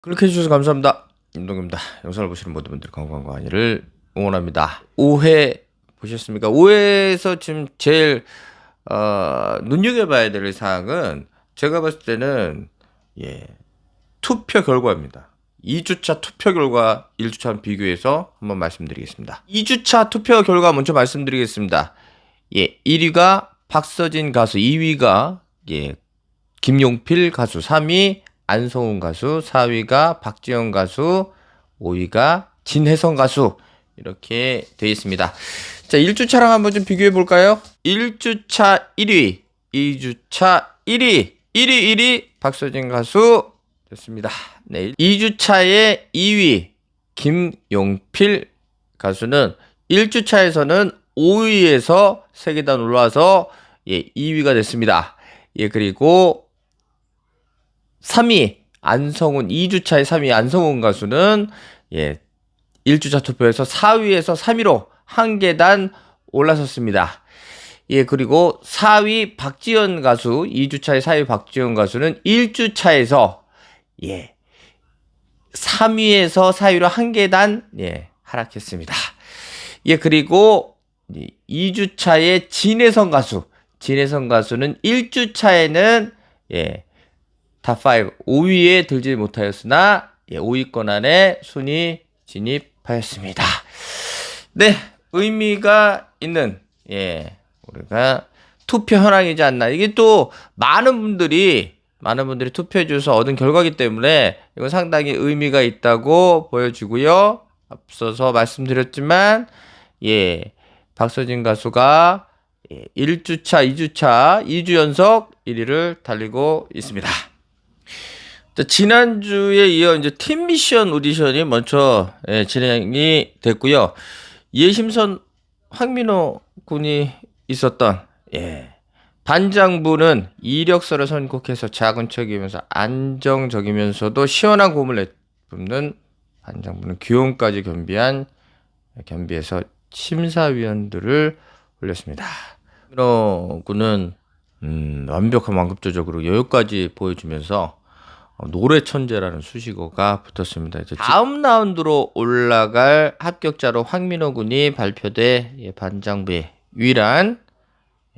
그렇게 해주셔서 감사합니다. 임동입니다. 영상을 보시는 모든 분들 건강과 안위를 응원합니다. 5회 보셨습니까? 5회에서 지금 제일 어, 눈여겨봐야 될 사항은 제가 봤을 때는 예 투표 결과입니다. 2주차 투표 결과 1주차 비교해서 한번 말씀드리겠습니다. 2주차 투표 결과 먼저 말씀드리겠습니다. 예, 1위가 박서진 가수, 2위가 예, 김용필 가수, 3위 안성훈 가수, 4위가 박지영 가수, 5위가 진혜성 가수 이렇게 되어 있습니다. 자, 1주차랑 한번 좀 비교해 볼까요? 1주차 1위, 2주차 1위, 1위 1위 박서진 가수 됐습니다. 네, 2주차의 2위 김용필 가수는 1주차에서는 5위에서 세계단 올라와서 예, 2위가 됐습니다. 예, 그리고 3위 안성훈 2주차의 3위 안성훈 가수는 예 1주차 투표에서 4위에서 3위로 한 계단 올라섰습니다. 예 그리고 4위 박지연 가수 2주차의 4위 박지연 가수는 1주차에서 예 3위에서 4위로 한 계단 예 하락했습니다. 예 그리고 2주차의 진혜성 가수 진혜성 가수는 1주차에는 예 탑5 5위에 들지 못하였으나 예, 5위권 안에 순위 진입하였습니다. 네, 의미가 있는 예, 우리가 투표 현황이지 않나. 이게 또 많은 분들이 많은 분들이 투표해 주셔서 얻은 결과기 때문에 이건 상당히 의미가 있다고 보여지고요. 앞서서 말씀드렸지만 예, 박서진 가수가 예, 1주차, 2주차, 2주 연속 1위를 달리고 있습니다. 자, 지난주에 이어 이제 팀 미션 오디션이 먼저 예, 진행이 됐고요. 예심선 황민호 군이 있었던 예, 반장부는 이력서를 선곡해서 작은 척이면서 안정적이면서도 시원한 고음을 내뿜는 반장부는 귀여움까지 겸비한 겸비해서 심사위원들을 올렸습니다. 황민호 군은 음, 완벽한 완급 조적으로 여기까지 보여주면서 어, 노래 천재라는 수식어가 붙었습니다. 이제 다음 라운드로 올라갈 합격자로 황민호 군이 발표돼 예, 반장부의 유일한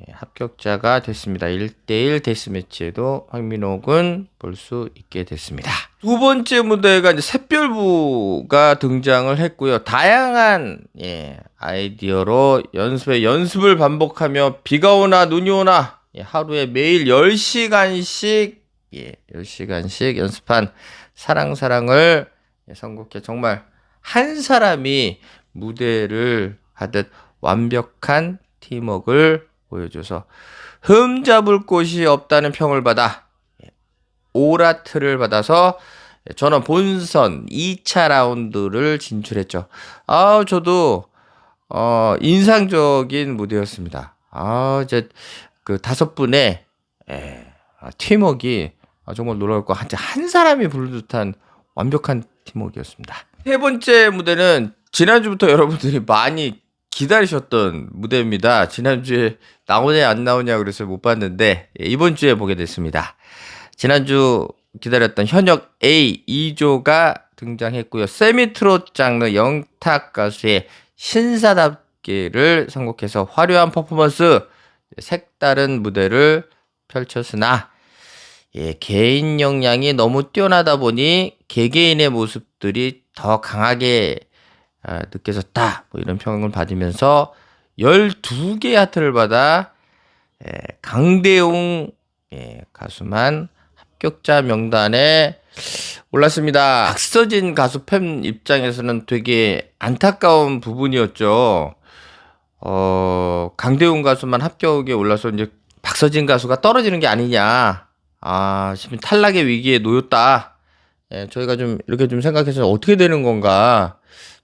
예, 합격자가 됐습니다. 1대1 데스매치에도 황민호 군 볼 수 있게 됐습니다. 두 번째 무대가 이제 샛별부가 등장을 했고요. 다양한 예, 아이디어로 연습에 연습을 반복하며 비가 오나 눈이 오나 예, 하루에 매일 10시간씩 예, 10시간씩 연습한 사랑사랑을 예, 선곡해 정말 한 사람이 무대를 하듯 완벽한 팀워크를 보여줘서 흠잡을 곳이 없다는 평을 받아 예, 오라트를 받아서 예, 저는 본선 2차 라운드를 진출했죠. 아, 저도 어, 인상적인 무대였습니다. 아, 이제 그 다섯 분의 예, 아, 팀워크가 아, 정말 놀라울 거. 한, 한 사람이 부른 듯한 완벽한 팀워크였습니다. 세 번째 무대는 지난주부터 여러분들이 많이 기다리셨던 무대입니다. 지난주에 나오냐 안 나오냐 그래서 못 봤는데 예, 이번 주에 보게 됐습니다. 지난주 기다렸던 현역 A 2조가 등장했고요. 세미트롯 장르 영탁 가수의 신사답게를 선곡해서 화려한 퍼포먼스, 색다른 무대를 펼쳤으나 예, 개인 역량이 너무 뛰어나다 보니 개개인의 모습들이 더 강하게 아, 느껴졌다. 뭐 이런 평을 받으면서 12개의 하트를 받아 예, 강대웅 예, 가수만 합격자 명단에 올랐습니다. 박서진 가수 팬 입장에서는 되게 안타까운 부분이었죠. 어, 강대웅 가수만 합격에 올라서 이제 박서진 가수가 떨어지는 게 아니냐. 아, 탈락의 위기에 놓였다. 예, 저희가 좀 이렇게 좀 생각해서 어떻게 되는 건가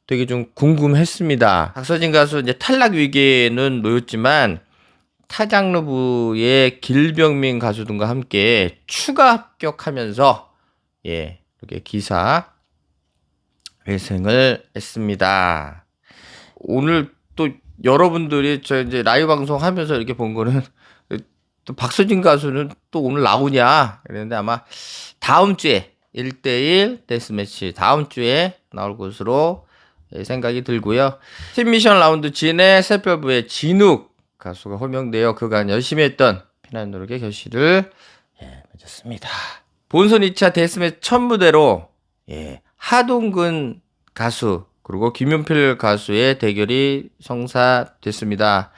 되게 좀 궁금했습니다. 박서진 가수 이제 탈락 위기에는 놓였지만 타장르부의 길병민 가수 등과 함께 추가 합격하면서 예, 이렇게 기사 회생을 했습니다. 오늘 또 여러분들이 저 이제 라이브 방송 하면서 이렇게 본 거는 또 박서진 가수는 또 오늘 나오냐 그랬는데 아마 다음 주에 1대1 데스매치 다음 주에 나올 것으로 예, 생각이 들고요. 팀 미션 라운드 진의 새별부의 진욱 가수가 호명되어 그간 열심히 했던 피난 노력의 결실을 예, 맺었습니다. 본선 2차 데스매치 첫 무대로 예, 하동근 가수 그리고 김윤필 가수의 대결이 성사됐습니다.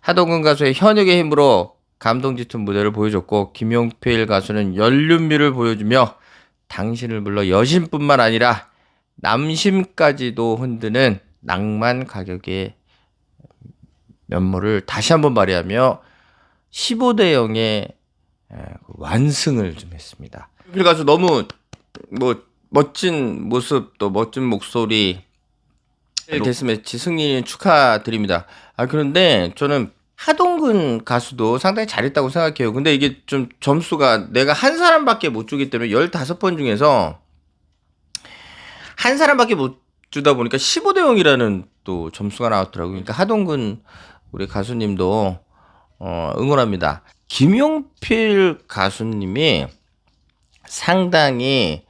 하동근 가수의 현역의 힘으로 감동 짙은 무대를 보여줬고 김용필 가수는 연륜미를 보여주며 당신을 불러 여신뿐만 아니라 남심까지도 흔드는 낭만 가격의 면모를 다시 한번 발휘하며 15대 0의 완승을 좀 했습니다. 김용필 가수 너무 뭐 멋진 모습 또 멋진 목소리 데스매치 승리 축하드립니다. 아 그런데 저는 하동근 가수도 상당히 잘했다고 생각해요. 근데 이게 좀 점수가 내가 한 사람밖에 못 주기 때문에 15번 중에서 한 사람밖에 못 주다 보니까 15대 0이라는 또 점수가 나왔더라고요. 그러니까 하동근 우리 가수님도 어, 응원합니다. 김용필 가수님이 상당히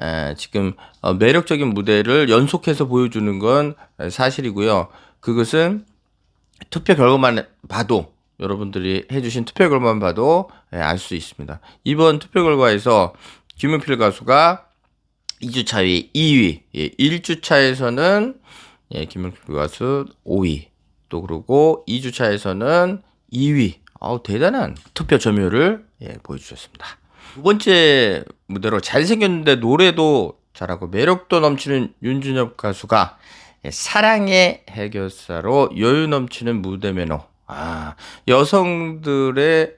에, 지금 어, 매력적인 무대를 연속해서 보여주는 건 사실이고요. 그것은 투표 결과만 봐도 여러분들이 해주신 투표 결과만 봐도 예, 알수 있습니다. 이번 투표 결과에서 김은필 가수가 2주차에 2위, 예, 1주차에서는 예, 김은필 가수 5위, 또 그리고 2주차에서는 2위. 아우 대단한 투표 점유율을 예, 보여주셨습니다. 두 번째 무대로 잘생겼는데 노래도 잘하고 매력도 넘치는 윤준엽 가수가 예, 사랑의 해결사로 여유 넘치는 무대 매너. 아, 여성들의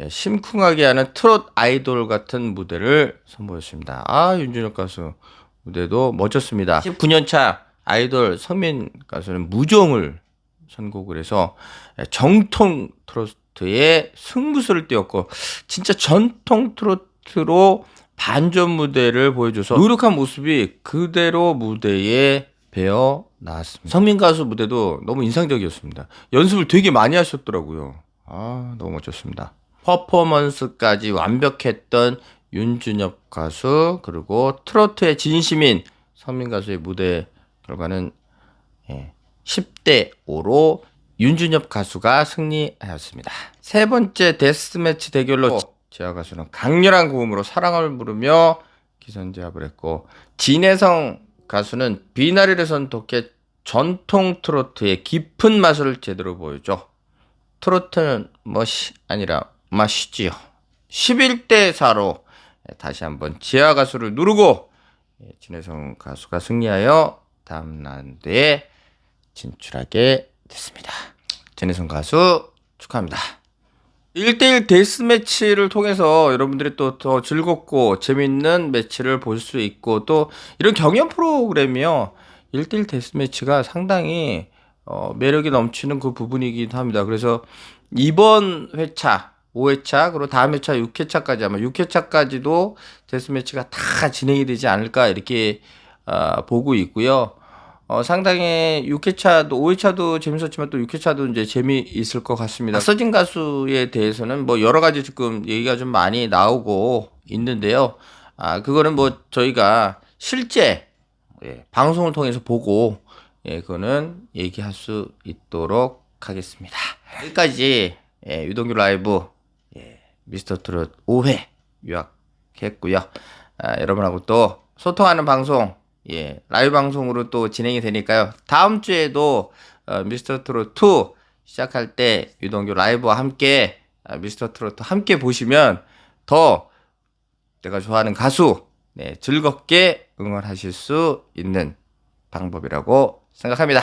예, 심쿵하게 하는 트롯 아이돌 같은 무대를 선보였습니다. 아, 윤준혁 가수 무대도 멋졌습니다. 19년차 아이돌 성민 가수는 무정을 선곡을 해서 예, 정통 트로트의 승부수를 띄웠고 진짜 전통 트로트로 반전 무대를 보여줘서 노력한 모습이 그대로 무대에 배어 나왔습니다. 성민 가수 무대도 너무 인상적이었습니다. 연습을 되게 많이 하셨더라고요. 아, 너무 멋졌습니다. 퍼포먼스까지 완벽했던 윤준엽 가수, 그리고 트로트의 진심인 성민 가수의 무대 결과는 예, 10대 5로 윤준엽 가수가 승리하였습니다. 세 번째 데스매치 대결로 지하 가수는 강렬한 고음으로 사랑을 부르며 기선제압을 했고 진혜성 가수는 비나리를 선톡해 전통 트로트의 깊은 맛을 제대로 보여줘. 트로트는 멋이 아니라 맛이지요. 11대 4로 다시 한번 지하 가수를 누르고 진혜성 가수가 승리하여 다음 라운드에 진출하게 됐습니다. 진혜성 가수 축하합니다. 1대1 데스매치를 통해서 여러분들이 또 더 즐겁고 재밌는 매치를 볼 수 있고 또 이런 경연 프로그램이요. 1대1 데스매치가 상당히 어, 매력이 넘치는 그 부분이기도 합니다. 그래서 이번 회차 5회차 그리고 다음 회차 6회차까지 아마 6회차까지도 데스매치가 다 진행이 되지 않을까 이렇게 어, 보고 있고요. 어, 상당히 6회차도, 5회차도 재밌었지만 또 6회차도 이제 재미있을 것 같습니다. 서진 가수에 대해서는 뭐 여러 가지 지금 얘기가 좀 많이 나오고 있는데요. 아, 그거는 뭐 저희가 실제 예, 방송을 통해서 보고 예, 그거는 얘기할 수 있도록 하겠습니다. 여기까지 예, 유동규 라이브 예, 미스터 트롯 5회 요약했고요. 아, 여러분하고 또 소통하는 방송 예, 라이브 방송으로 또 진행이 되니까요. 다음 주에도 어, 미스터 트롯 2 시작할 때 유동규 라이브와 함께 아, 미스터 트롯 함께 보시면 더 내가 좋아하는 가수 네, 즐겁게 응원하실 수 있는 방법이라고 생각합니다.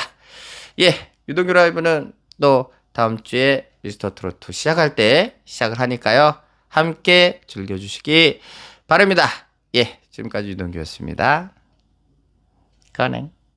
예, 유동규 라이브는 또 다음 주에 미스터 트롯 2 시작할 때 시작을 하니까요. 함께 즐겨주시기 바랍니다. 예, 지금까지 유동규였습니다. 꺼내.